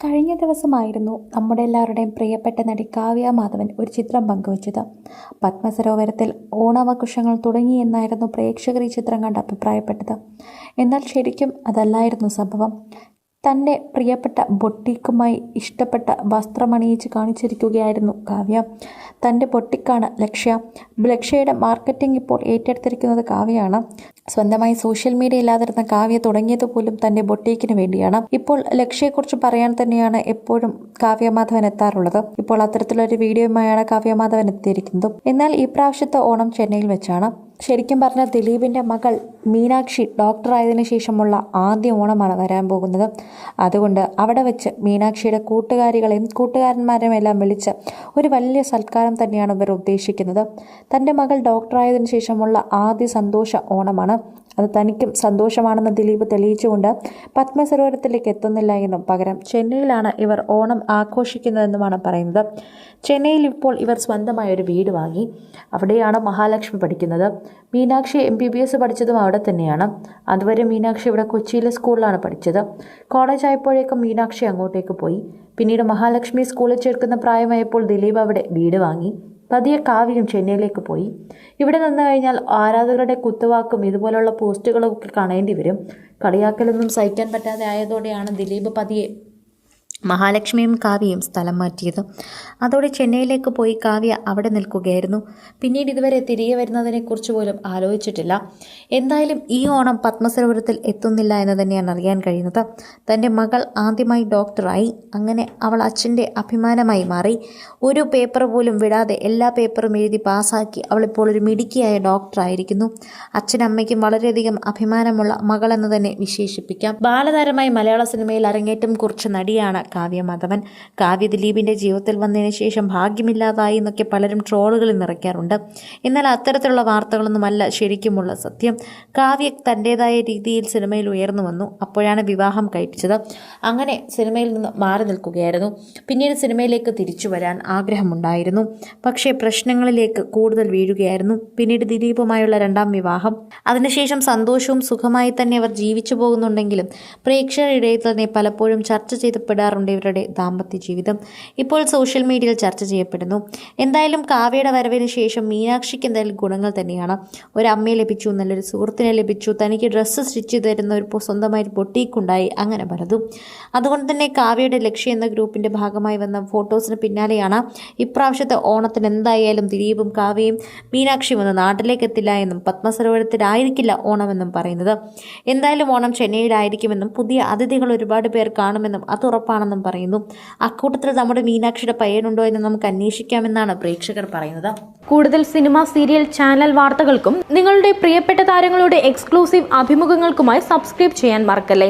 കഴിഞ്ഞ ദിവസമായിരുന്നു നമ്മുടെ എല്ലാവരുടെയും പ്രിയപ്പെട്ട നടി കാവ്യ മാധവൻ ഒരു ചിത്രം പങ്കുവച്ചത്. പത്മസരോവരത്തിൽ ഓണാഘോഷങ്ങൾ തുടങ്ങിയെന്നായിരുന്നു പ്രേക്ഷകർ ഈ ചിത്രം കണ്ട് അഭിപ്രായപ്പെട്ടത്. എന്നാൽ ശരിക്കും അതല്ലായിരുന്നു സംഭവം. തന്റെ പ്രിയപ്പെട്ട ബൊട്ടിക്കുമായി ഇഷ്ടപ്പെട്ട വസ്ത്രമണിയിച്ച് കാണിച്ചിരിക്കുകയായിരുന്നു കാവ്യ. തന്റെ ബൊട്ടിക്കാണ് ലക്ഷ്യ. ലക്ഷ്യയുടെ മാർക്കറ്റിംഗ് ഇപ്പോൾ ഏറ്റെടുത്തിരിക്കുന്നത് കാവ്യയാണ്. സ്വന്തമായി സോഷ്യൽ മീഡിയ ഇല്ലാതിരുന്ന കാവ്യ തുടങ്ങിയത് പോലും തന്റെ ബൊട്ടീക്കിന് വേണ്ടിയാണ്. ഇപ്പോൾ ലക്ഷ്യയെക്കുറിച്ച് പറയാൻ തന്നെയാണ് എപ്പോഴും കാവ്യ മാധവൻ എത്താറുള്ളത്. ഇപ്പോൾ അത്തരത്തിലൊരു വീഡിയോയുമായാണ് കാവ്യമാധവൻ എത്തിയിരിക്കുന്നതും. എന്നാൽ ഈ പ്രാവശ്യത്തെ ഓണം ചെന്നൈയിൽ വെച്ചാണ്. ശരിക്കും പറഞ്ഞാൽ ദിലീപിന്റെ മകൾ മീനാക്ഷി ഡോക്ടറായതിനു ശേഷമുള്ള ആദ്യ ഓണമാണ് വരാൻ പോകുന്നത്. അതുകൊണ്ട് അവിടെ വെച്ച് മീനാക്ഷിയുടെ കൂട്ടുകാരികളെയും കൂട്ടുകാരന്മാരെയും എല്ലാം വിളിച്ച് ഒരു വലിയ സൽക്കാരം തന്നെയാണ് ഇവർ ഉദ്ദേശിക്കുന്നത്. തന്റെ മകൾ ഡോക്ടറായതിനു ശേഷമുള്ള ആദ്യ സന്തോഷ ഓണമാണ്. അത് തനിക്കും സന്തോഷമാണെന്ന് ദിലീപ് തെളിയിച്ചുകൊണ്ട് പത്മസരോവരത്തിലേക്ക് എത്തുന്നില്ല എന്നും പകരം ചെന്നൈയിലാണ് ഇവർ ഓണം ആഘോഷിക്കുന്നതെന്നുമാണ് പറയുന്നത്. ചെന്നൈയിൽ ഇപ്പോൾ ഇവർ സ്വന്തമായ ഒരു വീട് വാങ്ങി. അവിടെയാണ് മഹാലക്ഷ്മി പഠിക്കുന്നത്. Meenakshi M B B S പഠിച്ചതും അവിടെ തന്നെയാണ്. അതുവരെ മീനാക്ഷി ഇവിടെ കൊച്ചിയിലെ സ്കൂളിലാണ് പഠിച്ചത്. കോളേജ് ആയപ്പോഴേക്കും മീനാക്ഷി അങ്ങോട്ടേക്ക് പോയി. പിന്നീട് മഹാലക്ഷ്മി സ്കൂളിൽ ചേർക്കുന്ന പ്രായമായപ്പോൾ ദിലീപ് അവിടെ വീട് വാങ്ങി. പതിയെ കാവ്യം ചെന്നൈയിലേക്ക് പോയി. ഇവിടെ നിന്ന് കഴിഞ്ഞാൽ ആരാധകരുടെ കുത്തുവാക്കും ഇതുപോലുള്ള പോസ്റ്റുകളും ഒക്കെ കാണേണ്ടി വരും. കളിയാക്കലൊന്നും സഹിക്കാൻ പറ്റാതെ ആയതോടെയാണ് ദിലീപ് പതിയെ മഹാലക്ഷ്മിയും കാവ്യയും സ്ഥലം മാറ്റിയത്. അതോടെ ചെന്നൈയിലേക്ക് പോയി കാവ്യ അവിടെ നിൽക്കുകയായിരുന്നു. പിന്നീട് ഇതുവരെ തിരികെ വരുന്നതിനെക്കുറിച്ച് പോലും ആലോചിച്ചിട്ടില്ല. എന്തായാലും ഈ ഓണം പത്മസരോവരത്തിൽ എത്തുന്നില്ല എന്ന് തന്നെയാണ് അറിയാൻ കഴിയുന്നത്. തന്റെ മകൾ ആദ്യമായി ഡോക്ടറായി. അങ്ങനെ അവൾ അച്ഛന്റെ അഭിമാനമായി മാറി. ഒരു പേപ്പർ പോലും വിടാതെ എല്ലാ പേപ്പറും എഴുതി പാസ്സാക്കി അവളിപ്പോൾ ഒരു മിടുക്കിയായ ഡോക്ടറായിരിക്കുന്നു. അച്ഛനമ്മയ്ക്കും വളരെയധികം അഭിമാനമുള്ള മകളെന്ന് തന്നെ വിശേഷിപ്പിക്കാം. ബാലതാരമായി മലയാള സിനിമയിൽ അരങ്ങേറ്റം കുറിച്ച നടിയാണ് കാവ്യ മാധവൻ കാവ്യ ദിലീപിന്റെ ജീവിതത്തിൽ വന്നതിന് ശേഷം ഭാഗ്യമില്ലാതായി എന്നൊക്കെ പലരും ട്രോളുകളിൽ നിറയ്ക്കാറുണ്ട്. എന്നാൽ അത്തരത്തിലുള്ള വാർത്തകളൊന്നുമല്ല ശരിക്കുമുള്ള സത്യം. കാവ്യ തന്റെതായ രീതിയിൽ സിനിമയിൽ ഉയർന്നു വന്നു. അപ്പോഴാണ് വിവാഹം കഴിപ്പിച്ചത്. അങ്ങനെ സിനിമയിൽ നിന്ന് മാറി നിൽക്കുകയായിരുന്നു. പിന്നീട് സിനിമയിലേക്ക് തിരിച്ചു വരാൻ ആഗ്രഹമുണ്ടായിരുന്നു. പക്ഷേ പ്രശ്നങ്ങളിലേക്ക് കൂടുതൽ വീഴുകയായിരുന്നു. പിന്നീട് ദിലീപുമായുള്ള രണ്ടാം വിവാഹം. അതിനുശേഷം സന്തോഷവും സുഖമായി തന്നെ അവർ ജീവിച്ചു പോകുന്നുണ്ടെങ്കിലും പ്രേക്ഷകരുടെ തന്നെ പലപ്പോഴും ചർച്ച ചെയ്യപ്പെടാറുണ്ട്. ഇവരുടെ ദാമ്പത്യ ജീവിതം. ഇപ്പോൾ സോഷ്യൽ മീഡിയയിൽ ചർച്ച ചെയ്യപ്പെടുന്നു. എന്തായാലും കാവ്യയുടെ വരവിന് ശേഷം മീനാക്ഷിക്ക് എന്തായാലും ഗുണങ്ങൾ തന്നെയാണ്. ഒരു അമ്മയെ ലഭിച്ചു നല്ലൊരു സുഹൃത്തിനെ ലഭിച്ചു തനിക്ക് ഡ്രസ്സ് സ്റ്റിച്ച് തരുന്ന ഒരു പൊ- സ്വന്തമായി ബൊട്ടീക്കുണ്ടായി അങ്ങനെ പലതും. അതുകൊണ്ട് തന്നെ കാവ്യയുടെ ലക്ഷ്യം എന്ന ഗ്രൂപ്പിന്റെ ഭാഗമായി വന്ന ഫോട്ടോസിന് പിന്നാലെയാണ് ഇപ്രാവശ്യത്തെ ഓണത്തിന് എന്തായാലും ദിലീപും കാവ്യയും മീനാക്ഷിയും ഒന്ന് നാട്ടിലേക്ക് എത്തില്ല എന്നും പത്മസരോവരത്തിലായിരിക്കില്ല ഓണമെന്നും പറയുന്നത്. എന്തായാലും ഓണം ചെന്നൈയിലായിരിക്കുമെന്നും പുതിയ അതിഥികൾ ഒരുപാട് പേർ കാണുമെന്നും അത് ഉറപ്പാണെന്നും പറയുന്നു. അക്കൂട്ടത്തിൽ നമ്മുടെ മീനാക്ഷിയുടെ പയ്യനുണ്ടോ എന്ന് നമുക്ക് അന്വേഷിക്കാമെന്നാണ് പ്രേക്ഷകർ പറയുന്നത്. കൂടുതൽ സിനിമ സീരിയൽ ചാനൽ വാർത്തകൾക്കും നിങ്ങളുടെ പ്രിയപ്പെട്ട താരങ്ങളുടെ എക്സ്ക്ലൂസീവ് അഭിമുഖങ്ങൾക്കുമായി സബ്സ്ക്രൈബ് ചെയ്യാൻ മറക്കല്ലേ?